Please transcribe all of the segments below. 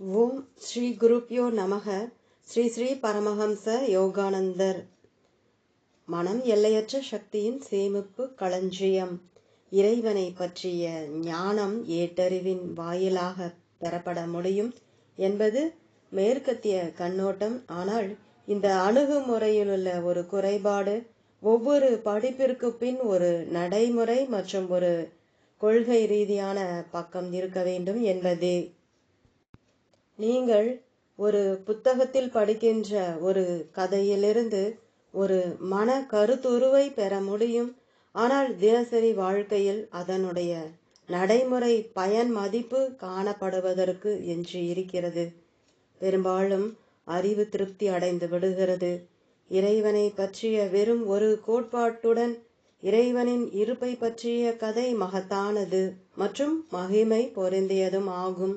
ஓம் ஸ்ரீ குருப்யோ நமக. ஸ்ரீ ஸ்ரீ பரமஹம்ச யோகானந்தர். மனம் எல்லையற்ற சக்தியின் சேமிப்பு களஞ்சியம். இறைவனை பற்றிய ஞானம் ஏட்டறிவின் வாயிலாக பெறப்பட முடியும் என்பது மேற்கத்திய கண்ணோட்டம். ஆனால் இந்த அணுகுமுறையிலுள்ள ஒரு குறைபாடு ஒவ்வொரு படிப்பிற்கு பின் ஒரு நடைமுறை மற்றும் ஒரு கொள்கை ரீதியான பக்கம் இருக்க வேண்டும் என்பதே. நீங்கள் ஒரு புத்தகத்தில் படிக்கின்ற ஒரு கதையிலிருந்து ஒரு மன கருத்துருவை பெற முடியும். ஆனால் தினசரி வாழ்க்கையில் அதனுடைய நடைமுறை பயன் மதிப்பு காணப்படுவதற்கு என்று இருக்கிறது. பெரும்பாலும் அறிவு திருப்தி அடைந்து விடுகிறது. இறைவனை பற்றிய வெறும் ஒரு கோட்பாட்டுடன் இறைவனின் இருப்பை பற்றிய கதை மகத்தானது மற்றும் மகிமை பொருந்தியதும் ஆகும்.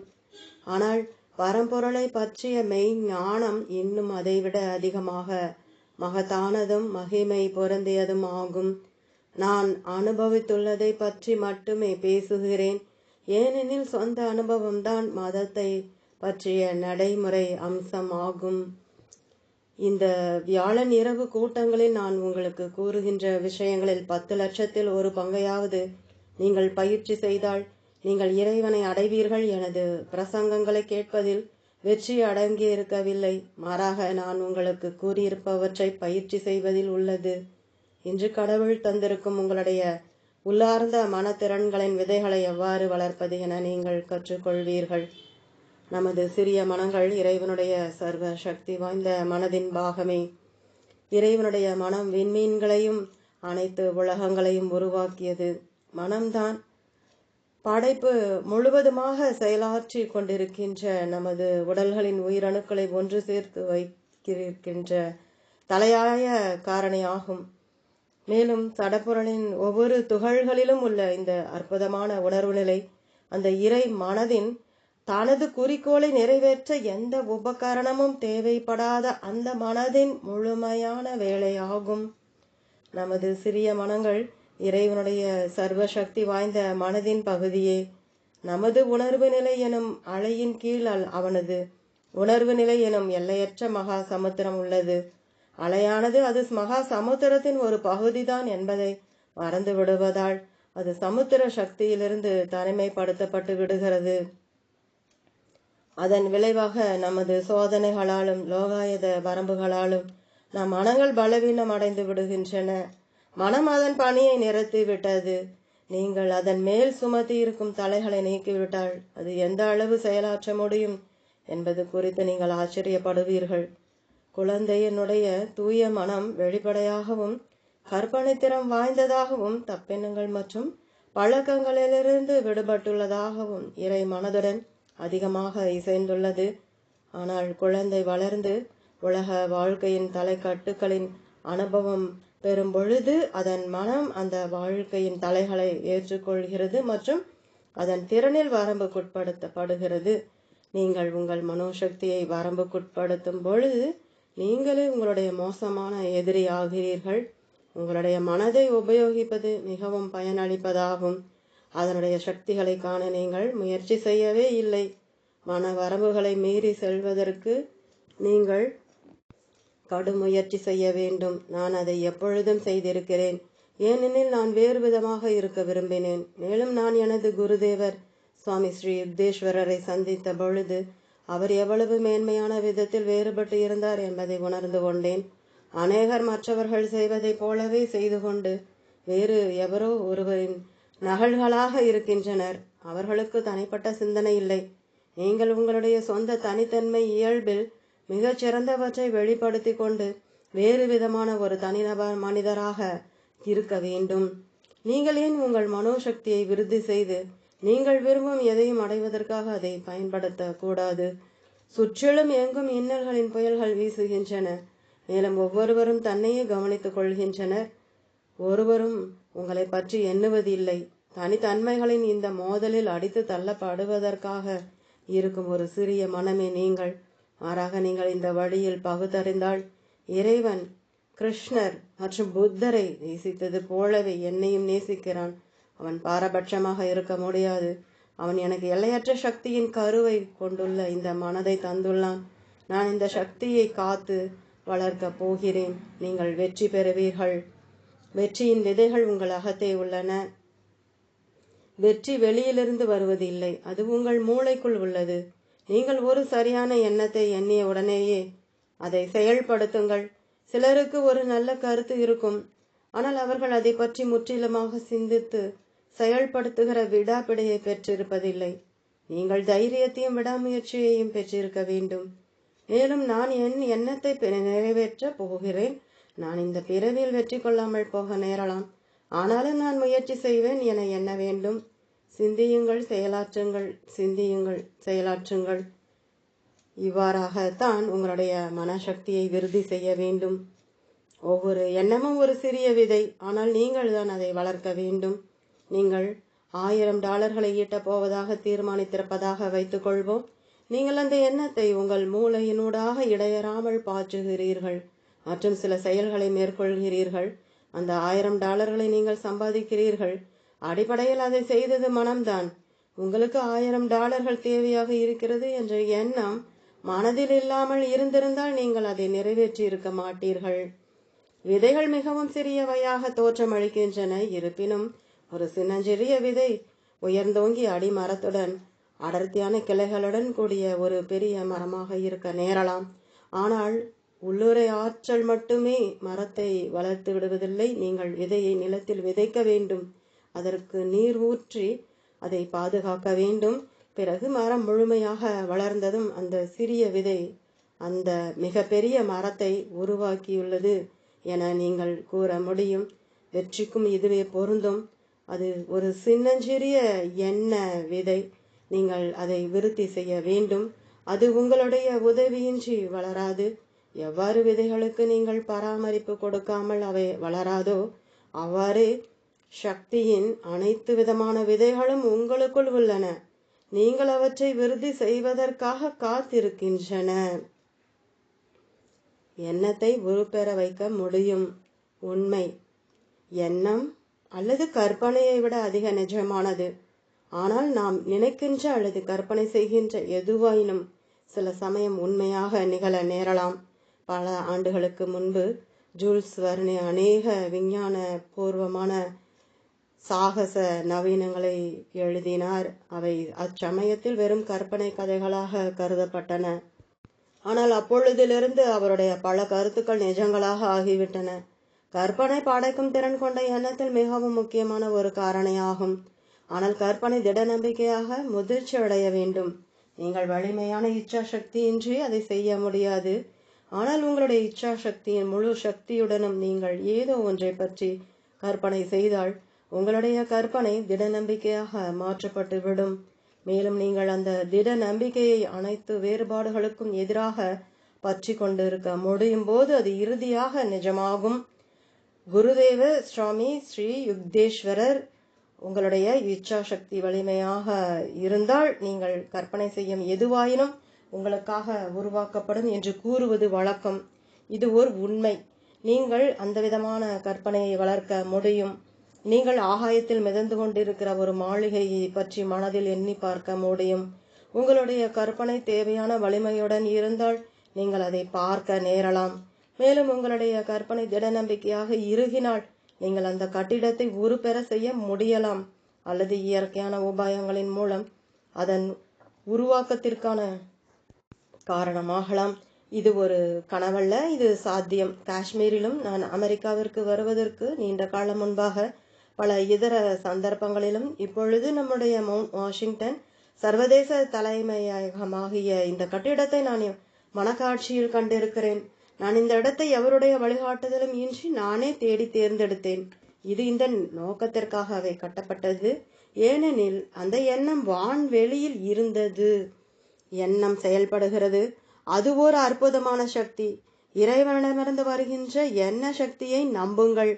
ஆனால் பரம்பொருளை பற்றிய மெய் ஞானம் இன்னும் அதைவிட அதிகமாக மகத்தானதும் மகிமை பொருந்தியதும் ஆகும். நான் அனுபவித்துள்ளதை பற்றி மட்டுமே பேசுகிறேன். ஏனெனில் சொந்த அனுபவம்தான் மதத்தை பற்றிய நடைமுறை அம்சம் ஆகும். இந்த வியாழன் இரவு கூட்டங்களில் நான் உங்களுக்கு கூறுகின்ற விஷயங்களில் பத்து லட்சத்தில் ஒரு பங்கையாவது நீங்கள் பயிற்சி செய்தால் நீங்கள் இறைவனை அடைவீர்கள் எனது பிரசங்கங்களை கேட்பதில் வெற்றி அடங்கி இருக்கவில்லை மாறாக நான் உங்களுக்கு கூறியிருப்பவற்றை பயிற்சி செய்வதில் உள்ளது. இன்று கடவுள் தந்திருக்கும் உங்களுடைய உள்ளார்ந்த மனத்திறன்களின் விதைகளை எவ்வாறு வளர்ப்பது என நீங்கள் கற்றுக்கொள்வீர்கள். நமது சிறிய மனங்கள் இறைவனுடைய சர்வ சக்தி வாய்ந்த மனதின் பாகமே. இறைவனுடைய மனம் விண்மீன்களையும் அனைத்து உலகங்களையும் உருவாக்கியது. மனம்தான் படைப்பு முழுவதுமாக செயலாற்றி கொண்டிருக்கின்ற நமது உடல்களின் உயிரணுக்களை ஒன்று சேர்த்து வைக்கின்ற தலையாய காரணியாகும். மேலும் சடப்பொருளின் ஒவ்வொரு துகள்களிலும் உள்ள இந்த அற்புதமான உணர்வு நிலை அந்த இறை மனதின் தனது குறிக்கோளை நிறைவேற்ற எந்த உபகரணமும் தேவைப்படாத அந்த மனதின் முழுமையான வேலையாகும். நமது சிறிய மனங்கள் இறைவனுடைய சர்வசக்தி வாய்ந்த மனதின் பகுதியே நமது உணர்வு நிலை எனும் அலையின் கீழ் அவனது. உணர்வு நிலை எனும் எல்லையற்ற மகா சமுத்திரம் உள்ளது. அலையானது அது மகா சமுத்திரத்தின் ஒரு பகுதிதான் என்பதை மறந்து விடுவதால் அது சமுத்திர சக்தியிலிருந்து தனிமைப்படுத்தப்பட்டு விடுகிறது. அதன் விளைவாக நமது சோதனைகளாலும் லோகாயத வரம்புகளாலும் நம் மனங்கள் பலவீனம் அடைந்து விடுகின்றன. மனம் அதன் பணியை நிறுத்தி விட்டது. நீங்கள் அதன் மேல் சுமத்தி இருக்கும் தலைகளை நீக்கிவிட்டால் அது எந்த அளவு செயலாற்ற முடியும் என்பது குறித்து நீங்கள் ஆச்சரியப்படுவீர்கள். குழந்தையினுடைய தூய மனம் வெளிப்படையாகவும் கற்பனைத்திறம் வாய்ந்ததாகவும் தப்பெண்ணங்கள் மற்றும் பழக்கங்களிலிருந்து விடுபட்டுள்ளதாகவும் இறை மனதுடன் அதிகமாக இசைந்துள்ளது. ஆனால் குழந்தை வளர்ந்து உலக வாழ்க்கையின் தலைக்கட்டுகளின் அனுபவம் பெறும் பொழுது அதன் மனம் அந்த வாழ்க்கையின் தலைகளை ஏற்றுக்கொள்கிறது மற்றும் அதன் திறனில் வரம்புக்குட்படுத்தப்படுகிறது. நீங்கள் உங்கள் மனோசக்தியை வரம்புக்குட்படுத்தும் பொழுது நீங்களே உங்களுடைய மோசமான எதிரி ஆகிறீர்கள். உங்களுடைய மனதை உபயோகிப்பது மிகவும் பயனளிப்பதாகும். அதனுடைய சக்திகளை காண நீங்கள் முயற்சி செய்யவே இல்லை. மன வரம்புகளை மீறி செல்வதற்கு நீங்கள் கடும் முயற்சி செய்ய வேண்டும். நான் அதை எப்பொழுதும் செய்திருக்கிறேன். ஏனெனில் நான் வேறு விதமாக இருக்க விரும்பினேன். மேலும் நான் எனது குருதேவர் சுவாமி ஸ்ரீ யுக்தேஸ்வரரை சந்தித்த பொழுது அவர் எவ்வளவு மேன்மையான விதத்தில் வேறுபட்டு இருந்தார் என்பதை உணர்ந்து கொண்டேன். அநேகர் மற்றவர்கள் செய்வதைப் போலவே செய்து கொண்டு வேறு எவரோ ஒருவரின் நகல்களாக இருக்கின்றனர். அவர்களுக்கு தனிப்பட்ட சிந்தனை இல்லை. நீங்கள் உங்களுடைய சொந்த தனித்தன்மை இயல்பில் மிகச் சிறந்தவற்றை வெளிப்படுத்தி கொண்டு வேறு விதமான ஒரு தனிநபர் மனிதராக இருக்க வேண்டும். நீங்கள் ஏன் உங்கள் மனோசக்தியை விருத்தி செய்து நீங்கள் விரும்பும் எதையும் அடைவதற்காக அதை பயன்படுத்த கூடாது சுற்றிலும் எங்கும் இன்னல்களின் புயல்கள் வீசுகின்றன. மேலும் ஒவ்வொருவரும் தன்னையே கவனித்துக் கொள்கின்றனர். ஒருவரும் உங்களை பற்றி எண்ணுவதில்லை. தனித்தன்மைகளின் இந்த மோதலில் அடித்து தள்ளப்படுவதற்காக இருக்கும் ஒரு சிறிய மனமே நீங்கள். மாறாக நீங்கள் இந்த வழியில் பகுத்தறிந்தால் இறைவன் கிருஷ்ணர் மற்றும் புத்தரை நேசித்தது போலவே என்னையும் நேசிக்கிறான். அவன் பாரபட்சமாக இருக்க முடியாது. அவன் எனக்கு எல்லையற்ற சக்தியின் கருவை கொண்டுள்ள இந்த மனதை தந்துள்ளான். நான் இந்த சக்தியை காத்து வளர்க்க போகிறேன். நீங்கள் வெற்றி பெறுவீர்கள். வெற்றியின் விதைகள் உங்கள் அகத்தே உள்ளன. வெற்றி வெளியிலிருந்து வருவதில்லை. அது உங்கள் மூளைக்குள் உள்ளது. நீங்கள் ஒரு சரியான எண்ணத்தை எண்ணிய உடனேயே அதை செயல்படுத்துங்கள். சிலருக்கு ஒரு நல்ல கருத்து இருக்கும். ஆனால் அவர்கள் அதை பற்றி முற்றிலுமாக சிந்தித்து செயல்படுத்துகிற விடாப்பிடையை பெற்றிருப்பதில்லை. நீங்கள் தைரியத்தையும் விடாமுயற்சியையும் பெற்றிருக்க வேண்டும். மேலும் நான் என் எண்ணத்தை பெ- நிறைவேற்ற போகிறேன். நான் இந்த பிறவியில் வெற்றி கொள்ளாமல் போக நேரலாம். ஆனாலும் நான் முயற்சி செய்வேன் என எண்ண வேண்டும். சிந்தியுங்கள் செயலாற்றுங்கள் சிந்தியுங்கள் செயலாற்றுங்கள். இவ்வாறாகத்தான் உங்களுடைய மனசக்தியை விருதி செய்ய வேண்டும். ஒவ்வொரு எண்ணமும் ஒரு சிறிய விதை. ஆனால் நீங்கள் தான் அதை வளர்க்க வேண்டும். நீங்கள் ஆயிரம் டாலர்களை ஈட்டப் போவதாக தீர்மானித்திருப்பதாக வைத்துக்கொள்வோம் நீங்கள் அந்த எண்ணத்தை உங்கள் மூளையினூடாக இடையறாமல் பாற்றுகிறீர்கள் மற்றும் சில செயல்களை மேற்கொள்கிறீர்கள். அந்த ஆயிரம் டாலர்களை நீங்கள் சம்பாதிக்கிறீர்கள். அடிப்படையில் அதை செய்தது மனம்தான். உங்களுக்கு ஆயிரம் டாலர்கள் தேவையாக இருக்கிறது என்ற எண்ணம் மனதில் இல்லாமல் இருந்திருந்தால் நீங்கள் அதை நிறைவேற்றி இருக்க மாட்டீர்கள். விதைகள் மிகவும் சிறியவையாக தோற்றமளிக்கின்றன. இருப்பினும் ஒரு சின்னஞ்சிறிய விதை உயர்ந்தோங்கி அடிமரத்துடன் அடர்த்தியான கிளைகளுடன் கூடிய ஒரு பெரிய மரமாக இருக்க நேரலாம். ஆனால் உள்ளுரை ஆற்றல் மட்டுமே மரத்தை வளர்த்து விடுவதில்லை. நீங்கள் விதையை நிலத்தில் விதைக்க வேண்டும். அதற்கு நீர் ஊற்றி அதை பாதுகாக்க வேண்டும். பிறகு மரம் முழுமையாக வளர்ந்ததும் அந்த சிறிய விதை அந்த மிகப்பெரிய மரத்தை உருவாக்கியுள்ளது என நீங்கள் கூற முடியும். வெற்றிக்கும் இதுவே பொருந்தும். அது ஒரு சின்னஞ்சிறிய எண்ண விதை. நீங்கள் அதை விருத்தி செய்ய வேண்டும். அது உங்களுடைய உதவியின்றி வளராது. எவ்வாறு விதைகளுக்கு நீங்கள் பராமரிப்பு கொடுக்காமல் அவை வளராதோ அவ்வாறே சக்தியின் அனைத்து விதமான விதைகளும் உங்களுக்குள் உள்ளன. நீங்கள் அவற்றை விருதி செய்வதற்காக காத்திருக்கின்றன. எண்ணத்தை உருப்பெற வைக்க முடியும். உண்மை. எண்ணம் அல்லது கற்பனையை விட அதிக நிஜமானது. ஆனால் நாம் நினைக்கின்ற அல்லது கற்பனை செய்கின்ற எதுவாயினும் சில சமயம் உண்மையாக நிகழ நேரலாம். பல ஆண்டுகளுக்கு முன்பு ஜூல்ஸ் வர்னே அநேக விஞ்ஞான பூர்வமான சாகச நவீனங்களை எழுதினார். அவை அச்சமயத்தில் வெறும் கற்பனை கதைகளாக கருதப்பட்டன. ஆனால் அப்பொழுதிலிருந்து அவருடைய பல கருத்துக்கள் நிஜங்களாக ஆகிவிட்டன. கற்பனை படைக்கும் திறன் கொண்ட எண்ணத்தில் மிகவும் முக்கியமான ஒரு காரணியாகும். ஆனால் கற்பனை திட நம்பிக்கையாக முதிர்ச்சி அடைய வேண்டும். நீங்கள் வலிமையான இச்சா சக்தியின்றி அதை செய்ய முடியாது. ஆனால் உங்களுடைய இச்சா சக்தியின் முழு சக்தியுடனும் நீங்கள் ஏதோ ஒன்றை பற்றி கற்பனை செய்தால் உங்களுடைய கற்பனை திட நம்பிக்கையாக மாற்றப்பட்டு விடும் மேலும் நீங்கள் அந்த திட நம்பிக்கையை அனைத்து வேறுபாடுகளுக்கும் எதிராக பற்றி கொண்டிருக்க முடியும் போது அது இறுதியாக நிஜமாகும். குருதேவ சுவாமி ஸ்ரீ யுக்தேஸ்வரர் உங்களுடைய இச்சா சக்தி வலிமையாக இருந்தால் நீங்கள் கற்பனை செய்யும் எதுவாயினும் உங்களுக்காக உருவாக்கப்படும் என்று கூறுவது வழக்கம். இது ஒரு உண்மை. நீங்கள் அந்த விதமான கற்பனையை வளர்க்க முடியும். நீங்கள் ஆகாயத்தில் மிதந்து கொண்டிருக்கிற ஒரு மாளிகையை பற்றி மனதில் எண்ணி பார்க்க முடியும். உங்களுடைய கற்பனை தேவையான வலிமையுடன் இருந்தால் நீங்கள் அதை பார்க்க நேரலாம். மேலும் உங்களுடைய கற்பனை திட நம்பிக்கையாக இறுகினால் நீங்கள் அந்த கட்டிடத்தை உருப்பெற செய்ய முடியலாம். அல்லது இயற்கையான உபாயங்களின் மூலம் அதன் உருவாக்கத்திற்கான காரணமாகலாம். இது ஒரு கனவல்ல இது சாத்தியம். காஷ்மீரிலும் நான் அமெரிக்காவிற்கு வருவதற்கு நீண்ட காலம் முன்பாக பல இதர சந்தர்ப்பங்களிலும் இப்பொழுது நம்முடைய மவுண்ட் வாஷிங்டன் சர்வதேச தலைமையகமாகிய இந்த கட்டிடத்தை நான் மனக்காட்சியில் கண்டிருக்கிறேன். நான் இந்த இடத்தை எவருடைய வழிகாட்டுதலும் இன்றி நானே தேடி தேர்ந்தெடுத்தேன். இது இந்த நோக்கத்திற்காக அவை கட்டப்பட்டது. ஏனெனில் அந்த எண்ணம் வான்வெளியில் இருந்தது. எண்ணம் செயல்படுகிறது. அது ஒரு அற்புதமான சக்தி. இறைவனிடமிருந்து வருகின்ற எண்ண சக்தியை நம்புங்கள்.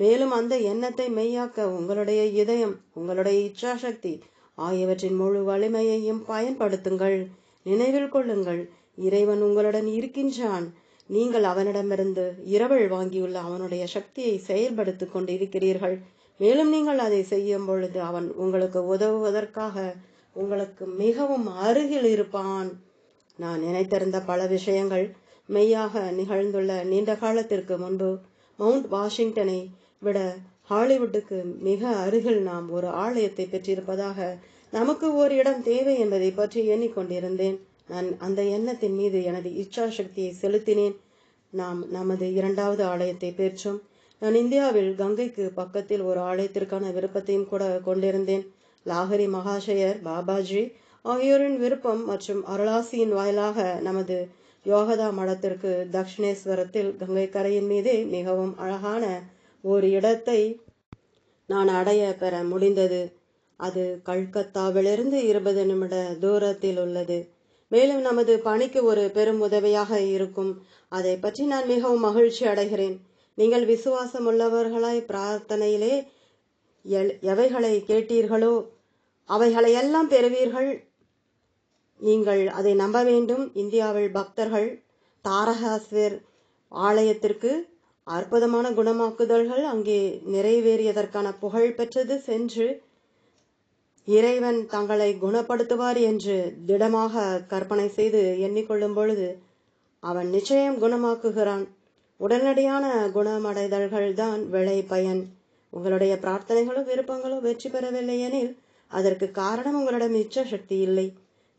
மேலும் அந்த எண்ணத்தை மெய்யாக்க உங்களுடைய இதயம் உங்களுடைய இச்சாசக்தி ஆகியவற்றின் முழு வலிமையையும் பயன்படுத்துங்கள். நினைவில் கொள்ளுங்கள் இறைவன் உங்களுடன் இருக்கின்றான். நீங்கள் அவனிடமிருந்து இரவல் வாங்கியுள்ள அவனுடைய சக்தியை செயல்படுத்திக் கொண்டிருக்கிறீர்கள். மேலும் நீங்கள் அதை செய்யும் பொழுது அவன் உங்களுக்கு உதவுவதற்காக உங்களுக்கு மிகவும் அருகில் இருப்பான். நான் நினைத்திருந்த பல விஷயங்கள் மெய்யாக நிகழ்ந்துள்ள நீண்ட காலத்திற்கு முன்பு மவுண்ட் வாஷிங்டனை விட ஹாலிவுட்டுக்கு மிக அருகில் நாம் ஒரு ஆலயத்தை பெற்றிருப்பதாக நமக்கு ஒரு இடம் தேவை என்பதை பற்றி எண்ணிக்கொண்டிருந்தேன். நான் அந்த எண்ணத்தின் மீது எனது இச்சா சக்தியை செலுத்தினேன். நாம் நமது இரண்டாவது ஆலயத்தை பெற்றோம். நான் இந்தியாவில் கங்கைக்கு பக்கத்தில் ஒரு ஆலயத்திற்கான விருப்பத்தையும் கூட கொண்டிருந்தேன். லாகரி மகாஷயர் பாபாஜி ஆகியோரின் விருப்பம் மற்றும் அருளாசியின் வாயிலாக நமது யோகதா மடத்திற்கு தக்ஷிணேஸ்வரத்தில் கங்கை கரையின் மீது மிகவும் அழகான ஒரு இடத்தை நான் அடைய பெற முடிந்தது. அது கல்கத்தாவிலிருந்து இருபது நிமிட தூரத்தில் உள்ளது. மேலும் நமது பணிக்கு ஒரு பெரும் உதவியாக இருக்கும். அதை பற்றி நான் மிகவும் மகிழ்ச்சி அடைகிறேன். நீங்கள் விசுவாசம் உள்ளவர்களாய் பிரார்த்தனையிலே எல்- எவைகளை கேட்டீர்களோ அவைகளை எல்லாம் பெறுவீர்கள். நீங்கள் அதை நம்ப வேண்டும். இந்தியாவில் பக்தர்கள் தாரகாஸ்வர் ஆலயத்திற்கு அற்புதமான குணமாக்குதல்கள் அங்கே நிறைவேறியதற்கான புகழ் பெற்றது. சென்று இறைவன் தங்களை குணப்படுத்துவார் என்று திடமாக கற்பனை செய்து எண்ணிக்கொள்ளும் பொழுது அவன் நிச்சயம் குணமாக்குகிறான். உடனடியான குணமடைதல்கள் தான் விளை பயன். உங்களுடைய பிரார்த்தனைகளும் விருப்பங்களும் வெற்றி பெறவில்லை எனில் அதற்கு காரணம் உங்களிடம் இச்ச சக்தி இல்லை.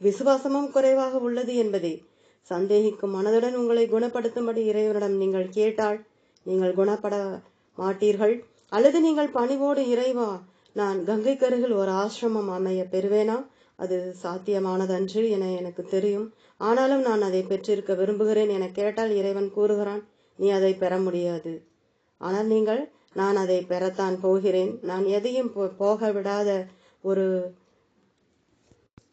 விசுவாசமும் குறைவாக உள்ளது என்பதை. சந்தேகிக்கும் மனதுடன் உங்களை குணப்படுத்தும்படி இறைவனிடம் நீங்கள் கேட்டால் நீங்கள் குணப்பட மாட்டீர்கள். அல்லது நீங்கள் பணிவோடு இறைவா நான் கங்கை கருகில் ஒரு ஆசிரமம் அமைய பெறுவேனா? அது சாத்தியமானதன்று என எனக்கு தெரியும். ஆனாலும் நான் அதை பெற்றிருக்க விரும்புகிறேன் என கேட்டால் இறைவன் கூறுகிறான் நீ அதை பெற முடியாது. ஆனால் நீங்கள் நான் அதை பெறத்தான் போகிறேன். நான் எதையும் போ- போக விடாத ஒரு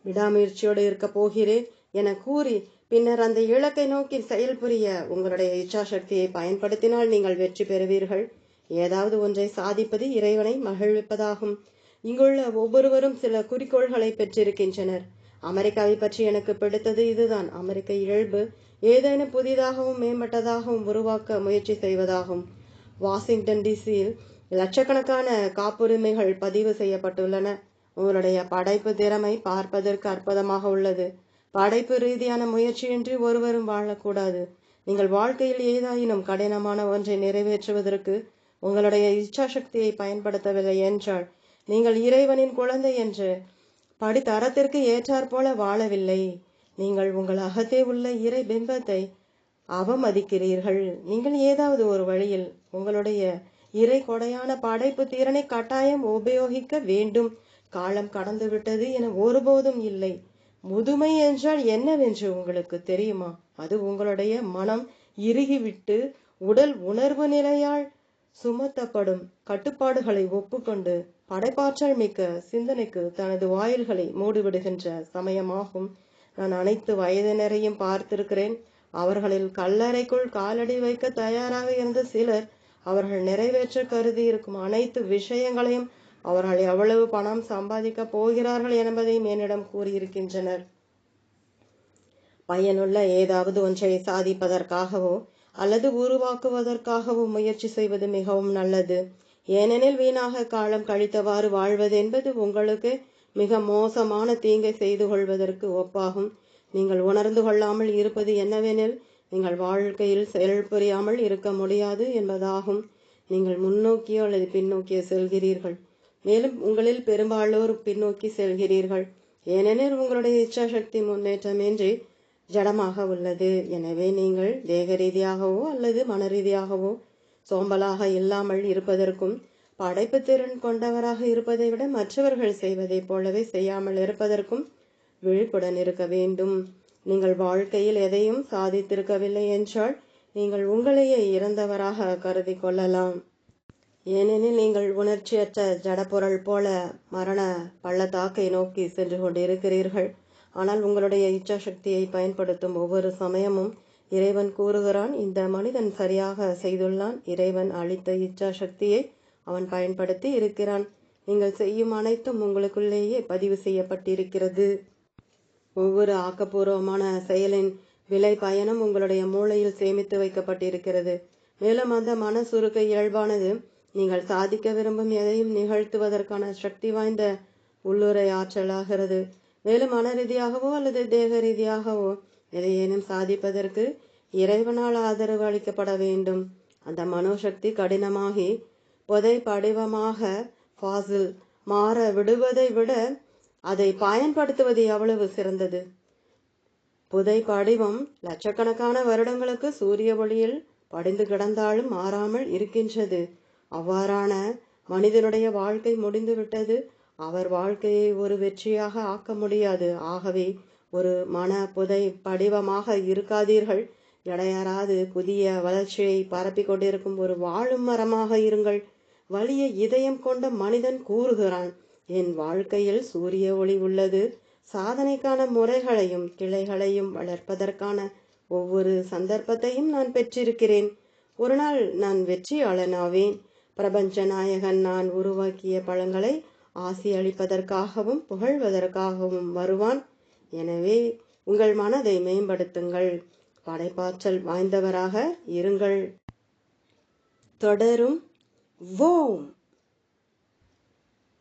விடாமுயற்சியோடு இருக்க போகிறேன் என கூறி பின்னர் அந்த இலக்கை நோக்கி செயல்புரிய உங்களுடைய இச்சாசக்தியை பயன்படுத்தினால் நீங்கள் வெற்றி பெறுவீர்கள். ஏதாவது ஒன்றை சாதிப்பது இறைவனை மகிழ்விப்பதாகும். இங்குள்ள ஒவ்வொருவரும் சில குறிக்கோள்களை பெற்றிருக்கின்றனர். அமெரிக்காவை பற்றி எனக்கு பிடித்தது இதுதான். அமெரிக்க இயல்பு ஏதேனும் புதிதாகவும் மேம்பட்டதாகவும் உருவாக்க முயற்சி செய்வதாகும். வாஷிங்டன் டிசியில் லட்சக்கணக்கான காப்புரிமைகள் பதிவு செய்யப்பட்டுள்ளன. உங்களுடைய படைப்பு திறமை பார்ப்பதற்கு அற்புதமாக உள்ளது. படைப்பு ரீதியான முயற்சியின்றி ஒருவரும் வாழக்கூடாது. நீங்கள் வாழ்க்கையில் ஏதாயினும் கடினமான ஒன்றை நிறைவேற்றுவதற்கு உங்களுடைய இச்சாசக்தியை பயன்படுத்தவில்லை என்றால் நீங்கள் இறைவனின் குழந்தை என்று படித்தரத்திற்கு ஏற்றாற்போல வாழவில்லை. நீங்கள் உங்கள் அகத்தே உள்ள இறை பிம்பத்தை அவமதிக்கிறீர்கள். நீங்கள் ஏதாவது ஒரு வழியில் உங்களுடைய இறை கொடையான படைப்பு திறனை கட்டாயம் உபயோகிக்க வேண்டும். காலம் கடந்து விட்டது என ஒருபோதும் இல்லை. முதுமை என்றால் என்னவென்று உங்களுக்கு தெரியுமா? அது உங்களுடைய மனம் இறுகிவிட்டு உடல் உணர்வு நிலையால் சுமத்தப்படும் கட்டுப்பாடுகளை ஒப்புக்கொண்டு படைப்பாற்றல் மிக்க சிந்தனைக்கு தனது வாயில்களை மூடிவிடுகின்ற சமயமாகும். நான் அனைத்து வயதினரையும் பார்த்திருக்கிறேன். அவர்களில் கல்லறைக்குள் காலடி வைக்க தயாராக இருந்த சிலர் அவர்கள் நிறைவேற்ற கருதி இருக்கும் அனைத்து விஷயங்களையும் அவர்கள் எவ்வளவு பணம் சம்பாதிக்க போகிறார்கள் என்பதையும் என்னிடம் கூறியிருக்கின்றனர். பயனுள்ள ஏதாவது ஒன்றை சாதிப்பதற்காகவோ அல்லது உருவாக்குவதற்காகவோ முயற்சி செய்வது மிகவும் நல்லது. ஏனெனில் வீணாக காலம் கழித்தவாறு வாழ்வது என்பது உங்களுக்கு மிக மோசமான தீங்கை செய்து கொள்வதற்கு ஒப்பாகும். நீங்கள் உணர்ந்து கொள்ளாமல் இருப்பது என்னவெனில் நீங்கள் வாழ்க்கையில் செயல்புரியாமல் இருக்க முடியாது என்பதாகும். நீங்கள் முன்னோக்கியோ அல்லது பின்னோக்கியோ செல்கிறீர்கள். மேலும் உங்களில் பெரும்பாலோர் பின்னோக்கி செல்கிறீர்கள். ஏனெனில் உங்களுடைய இச்சாசக்தி முன்னேற்றமின்றி ஜடமாக உள்ளது. எனவே நீங்கள் தேக ரீதியாகவோ அல்லது மன ரீதியாகவோ சோம்பலாக இல்லாமல் இருப்பதற்கும் படைப்பு திறன் கொண்டவராக இருப்பதை விட மற்றவர்கள் செய்வதைப் போலவே செய்யாமல் இருப்பதற்கும் விழிப்புடன் இருக்க வேண்டும். நீங்கள் வாழ்க்கையில் எதையும் சாதித்திருக்கவில்லை என்றால் நீங்கள் உங்களையே இறந்தவராக கருதி கொள்ளலாம். ஏனெனில் நீங்கள் உணர்ச்சியற்ற ஜடப்பொருள் போல மரண பள்ளத்தாக்கை நோக்கி சென்று கொண்டிருக்கிறீர்கள். ஆனால் உங்களுடைய இச்சாசக்தியை பயன்படுத்தும் ஒவ்வொரு சமயமும் இறைவன் கூறுகிறான். இந்த மனிதன் சரியாக செய்துள்ளான். இறைவன் அளித்த இச்சாசக்தியை அவன் பயன்படுத்தி இருக்கிறான். நீங்கள் செய்யும் அனைத்தும் உங்களுக்குள்ளேயே பதிவு செய்யப்பட்டிருக்கிறது. ஒவ்வொரு ஆக்கப்பூர்வமான செயலின் விலை பயனும் உங்களுடைய மூளையில் சேமித்து வைக்கப்பட்டிருக்கிறது. மேலும் அந்த மன சுருக்க இயல்பானது நீங்கள் சாதிக்க விரும்பும் எதையும் நிகழ்த்துவதற்கான சக்தி வாய்ந்த உள்ளுரை ஆற்றலாகிறது. மேலும் மன ரீதியாகவோ அல்லது தேக ரீதியாகவோ எதையேனும் சாதிப்பதற்கு இறைவனால் ஆதரவு அளிக்கப்பட வேண்டும். அந்த மனோசக்தி கடினமாகி புதை படிவமாக ஃபாசில் மாற விடுவதை விட அதை பயன்படுத்துவது எவ்வளவு சிறந்தது? புதை படிவம் லட்சக்கணக்கான வருடங்களுக்கு சூரிய ஒளியில் படிந்து கிடந்தாலும் மாறாமல் இருக்கின்றது. அவ்வாறான மனிதனுடைய வாழ்க்கை முடிந்துவிட்டது. அவர் வாழ்க்கையை ஒரு வெற்றியாக ஆக்க முடியாது. ஆகவே ஒரு மன புதை படிவமாக இருக்காதீர்கள். இடையறாது புதிய வளர்ச்சியை பரப்பிக் கொண்டிருக்கும் ஒரு வாழும் மரமாக இருங்கள். வலிய இதயம் கொண்ட மனிதன் கூறுகிறான் என் வாழ்க்கையில் சூரிய ஒளி உள்ளது. சாதனைக்கான முறைகளையும் கிளைகளையும் வளர்ப்பதற்கான ஒவ்வொரு சந்தர்ப்பத்தையும் நான் பெற்றிருக்கிறேன். ஒரு நாள் நான் வெற்றியாளனாவேன். பிரபஞ்ச நாயகன் நான் உருவாக்கிய பழங்களை ஆசி அளிப்பதற்காகவும் புகழ்வதற்காகவும் வருவான். எனவே உங்கள் மனதை மேம்படுத்துங்கள். படைப்பாற்றல் வாய்ந்தவராக இருங்கள். தொடரும். ஓம்!